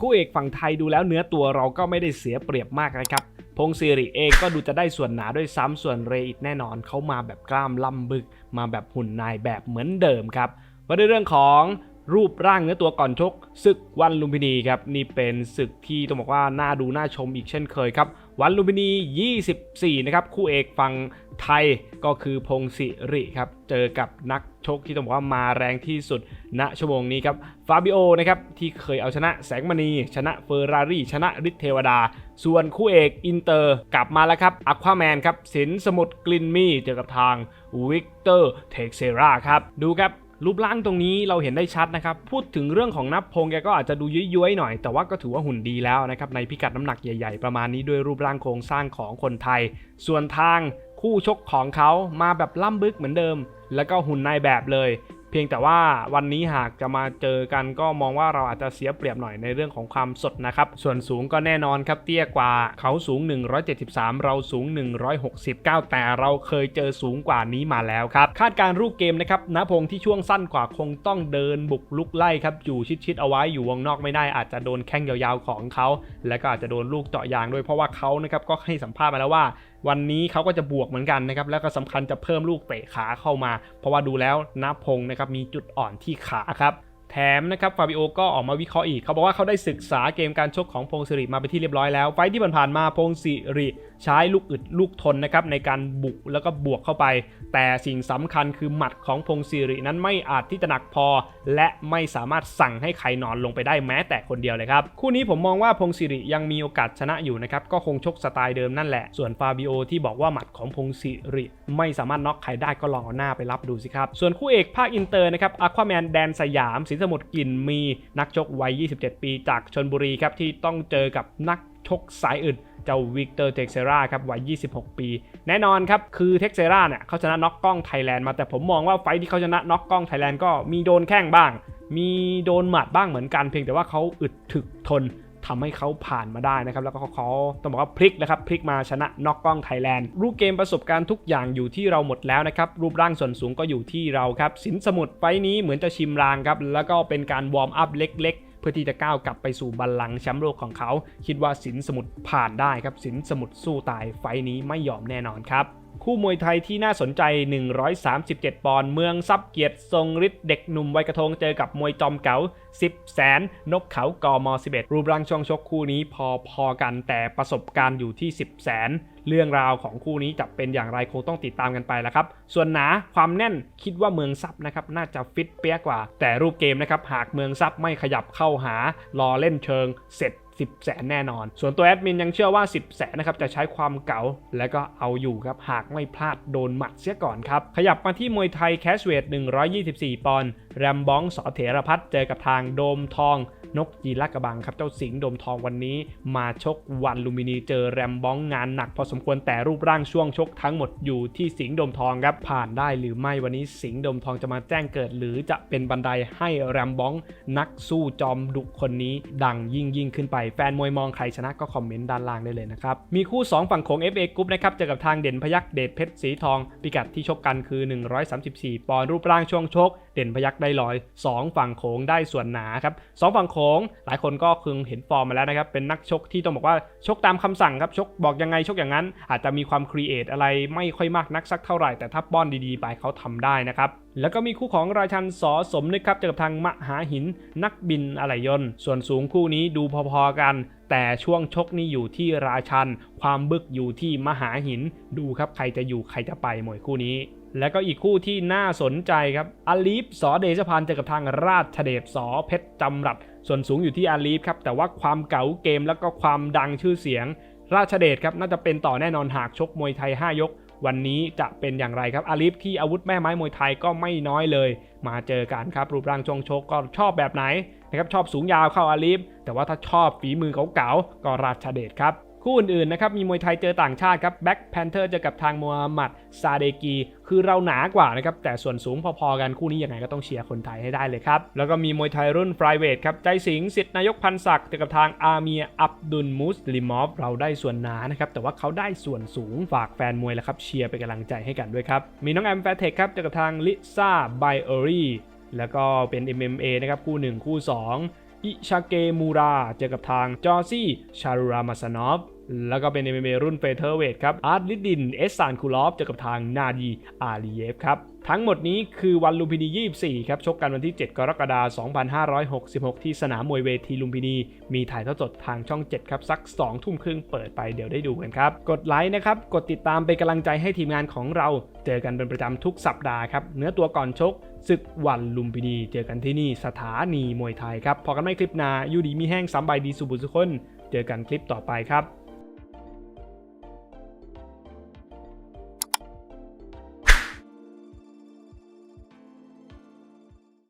คู่เอกฝั่งไทยดูแล้วเนื้อตัวเราก็ไม่ได้เสียเปรียบมากนะครับ พงศิริเองก็ดูจะได้ส่วนหนาด้วยซ้ำส่วนเรอิตแน่นอนเขามาแบบกล้ามล่ำบึก มาแบบหุ่นนายแบบเหมือนเดิมครับมาด้วยเรื่องของรูปร่างเนื้อตัวก่อนชกศึกวันลุมพินีครับนี่เป็นศึกที่ต้องบอกว่าน่าดูน่าชมอีกเช่นเคยครับ วันลุมพินี 24 นะครับ คู่เอกฝั่งไทยก็คือพงศิริครับ เจอกับนักชกที่ต้องบอกว่ามาแรงที่สุดณชั่วโมงนี้ครับ ฟาบิโอนะครับ ที่เคยเอาชนะแสงมณี ชนะเฟอร์รารี่ ชนะฤทธิ์เทวดา ส่วนคู่เอกอินเตอร์กลับมาแล้วครับอควาแมนครับสินสมุทรกลินมี่เจอกับทางวิกเตอร์เท็กเซราครับ ดูครับ รูปร่างตรงนี้เราเห็นได้ชัดนะครับ พูดถึงเรื่องของนับพงแกก็อาจจะดูย้วยๆหน่อย แต่ว่าก็ถือว่าหุ่นดีแล้วนะครับ ในพิกัดน้ำหนักใหญ่ๆ ประมาณนี้ด้วยรูปร่างโครงสร้างของคนไทย ส่วนทางคู่ชกของเขามาแบบล่ำบึกเหมือนเดิม แล้วก็หุ่นนายแบบเลย เพียงแต่ว่าวันนี้หากจะมาเจอกันก็มองว่าเราอาจจะเสียเปรียบหน่อยในเรื่องของความสดนะครับ ส่วนสูงก็แน่นอนครับเตี้ยกว่าเขาสูง 173 เราสูง 169 แต่เราเคยเจอสูงกว่านี้มาแล้วครับ คาดการรูปเกมนะครับณพงที่ช่วงสั้นกว่าคงต้องเดินบุกลุกไล่ครับอยู่ชิดๆเอาไว้อยู่วงนอกไม่ได้อาจจะโดนแข้งยาวๆของเขา และก็อาจจะโดนลูกเจาะยางด้วยเพราะว่าเขานะครับก็ให้สัมภาษณ์มาแล้วว่า วันนี้เขาก็จะบวกเหมือนกันนะครับ แล้วก็สำคัญจะเพิ่มลูกเตะขาเข้ามา เพราะว่าดูแล้วนพงศ์นะครับมีจุดอ่อนที่ขาครับ แถมนะครับฟาบิโอก็ออกมาวิเคราะห์อีก เขาบอกว่าเขาได้ศึกษาเกมการชกของพงศิริมาไปที่เรียบร้อยแล้ว ไฟที่ผ่านๆมาพงศิริใช้ลูกอึดลูกทนนะครับในการบุกแล้วก็บวกเข้าไป แต่สิ่งสำคัญคือหมัดของพงศิรินั้นไม่อาจที่จะหนักพอ และไม่สามารถสั่งให้ใครนอนลงไปได้แม้แต่คนเดียวเลยครับ คู่นี้ผมมองว่าพงศิริยังมีโอกาสชนะอยู่นะครับก็คงชกสไตล์เดิมนั่นแหละ ส่วนฟาบิโอที่บอกว่าหมัดของพงศิริไม่สามารถน็อกใครได้ก็ลองเอาหน้าไปรับดูสิครับส่วนคู่เอกภาคอินเตอร์นะครับอควาแมนแดนสยามสิสมุทรกลิ่นมีนักชกวัย 27 ปีจากชนบุรีครับที่ต้องเจอกับนักชกสายอื่นเจ้าวิกเตอร์เท็กเซราครับวัย 26 ปี แน่นอนครับ คือเท็กเซราเนี่ยเขาชนะน็อกกล้องไทยแลนด์มาแต่ผมมองว่าไฟที่เขาชนะน็อกกล้องไทยแลนด์ก็มีโดนแข้งบ้าง มีโดนหมัดบ้างเหมือนกันเพียงแต่ว่าเขาอึดถึกทน ทำให้เขาผ่านมาได้นะครับ แล้วก็เขาต้องบอกว่าพลิกนะครับพลิกมาชนะน็อกกล้องไทยแลนด์รูปเกมประสบการณ์ทุกอย่างอยู่ที่เราหมดแล้วนะครับ รูปร่างส่วนสูงก็อยู่ที่เราครับสินสมุทรไฟท์นี้เหมือนจะชิมรางครับ แล้วก็เป็นการวอร์มอัพเล็กๆเพื่อที่จะก้าวกลับไปสู่บัลลังก์แชมป์โลกของเขา คิดว่าสินสมุทรผ่านได้ครับ สินสมุทรสู้ตายไฟท์นี้ไม่ยอมแน่นอนครับ คู่มวยไทยที่น่าสนใจ 137 ปอนด์เมืองซับเกียรติทรงฤทธิ์เด็กหนุ่มวัยกระทงเจอกับมวยจอมเก๋า 10 แสน นกเขากม 11 รูปร่างช่วงชกคู่นี้พอๆกันแต่ประสบการณ์อยู่ที่ 10 แสน เรื่องราวของคู่นี้จะเป็นอย่างไรคงต้องติดตามกันไปแล้วครับ ส่วนหนาความแน่นคิดว่าเมืองซับนะครับน่าจะฟิตเปี้ยกว่า แต่รูปเกมนะครับหากเมืองซับไม่ขยับเข้าหารอเล่นเชิงเสร็จ 10แสนแน่นอน ส่วนตัวแอดมินยังเชื่อว่า 10แสนนะครับจะใช้ความเก๋าและก็เอาอยู่ครับหากไม่พลาดโดนหมัดเสียก่อนครับขยับมาที่มวยไทยแคชเวท124 ปอนด์แรมบ้องสอเถรพัฒน์เจอกับทางโดมทอง นกยีลากระบังครับเจ้าสิงห์โดมทองวันนี้ มาชกวันลูมินีเจอแรมบ้องงานหนักพอสมควรแต่รูปร่างช่วงชกทั้งหมดอยู่ที่สิงห์โดมทองครับผ่านได้หรือไม่วันนี้สิงห์โดมทองจะมาแจ้งเกิด หรือจะเป็นบันไดให้แรมบ้องนักสู้จอมดุคนนี้ ดังยิ่งยิ่งขึ้นไปแฟนมวยมองใครชนะก็คอมเมนต์ด้านล่างได้เลยนะครับมีคู่ 2 ฝั่งโขง FA กรุ๊ปนะครับเจอกับทางเด่นพยักเดชเพชรสีทอง พิกัดที่ชกกันคือ 134 ปอนด์รูปร่างช่วงชก เด่นพยักได้ลอย 2 ฝั่งโขงได้ส่วนหนาครับสฝั่งโขงหลายคนก็คงเห็นฟอร์มมาแล้วนะครับ เป็นนักชกที่ต้องบอกว่าชกตามคำสั่งครับชกบอกยังไงชกอย่างนั้น อาจจะมีความครีเอทอะไรไม่ค่อยมากนักสักเท่าไหร่ แต่ถ้าป้อนดีๆ ไปเขาทำได้นะครับแล้วก็มีคู่ของราชันสอสมนึกครับเจอกับทางมหาหินนักบินอะไหล่ยนต์ ส่วนสูงคู่นี้ดูพอๆกัน แต่ช่วงชกนี่อยู่ที่ราชัน ความบึกอยู่ที่มหาหินดูครับใครจะอยู่ใครจะไปมวยคู่นี้ แล้วก็อีกคู่ที่น่าสนใจครับอลีฟสอเดชพันเจอกับทางราชเดชสอเพชรจำรัด ส่วนสูงอยู่ที่อาลีฟครับ แต่ว่าความเก๋าเกมแล้วก็ความดังชื่อเสียง ราชเดชครับน่าจะเป็นต่อแน่นอนหากชกมวยไทย 5 ยก วันนี้จะเป็นอย่างไรครับอาลีฟที่อาวุธแม่ไม้มวยไทยก็ไม่น้อยเลย มาเจอกันครับรูปร่างชงชกก็ชอบแบบไหนนะครับชอบสูงยาวเข้าอาลีฟแต่ว่าถ้าชอบฝีมือเก๋าๆก็ราชเดชครับ คู่อื่นๆนะครับมีมวยไทยเจอต่างชาติครับแบ็คแพนเทอร์เจอกับทางมูฮัมหมัดซาเดกี คือเราหนากว่านะครับแต่ส่วนสูงพอๆกันคู่นี้ยังไงก็ต้องเชียร์คนไทยให้ได้เลยครับ แล้วก็มีมวยไทยรุ่นฟรายเวทครับใจสิงสิทธินายกพันศักดิ์เจอกับทางอาเมียอับดุลมุสลิมอฟเราได้ส่วนหนานะครับแต่ว่าเขาได้ส่วนสูงฝากแฟนมวยแล้วครับเชียร์เป็นกำลังใจให้กันด้วยครับมีน้องแอมแฟเทคครับเจอกับทางลิซ่าไบเออรี่แล้วก็เป็น MMA นะครับคู่ 1 คู่ 2 อิชาเกมูราเจอกับทางจอร์ซี่ชารูรามาสนอฟแล้วก็เป็น MMA รุ่นเฟเธอร์เวทครับอาร์ตลิดดินเอสซานคูลอฟเจอกับทางนาดีอาลีเยฟครับ ทั้งหมดนี้คือวันลุมพินี 24 ครับ ชกกันวันที่ 7 กรกฎาคม 2566 ที่สนามมวยเวทีลุมพินี มีถ่ายทอดสดทางช่อง 7 ครับสัก 2 ทุ่มครึ่งเปิดไปเดี๋ยวได้ดูกันครับ กดไลค์นะครับ กดติดตามเป็นกำลังใจให้ทีมงานของเรา เจอกันเป็นประจำทุกสัปดาห์ครับ เนื้อตัวก่อนชกศึกวันลุมพินี เจอกันที่นี่สถานีมวยไทยครับ พอกันไม่คลิปนายูดีมีแห้งสามใบดีสุบุสุคน เจอกันคลิปต่อไปครับ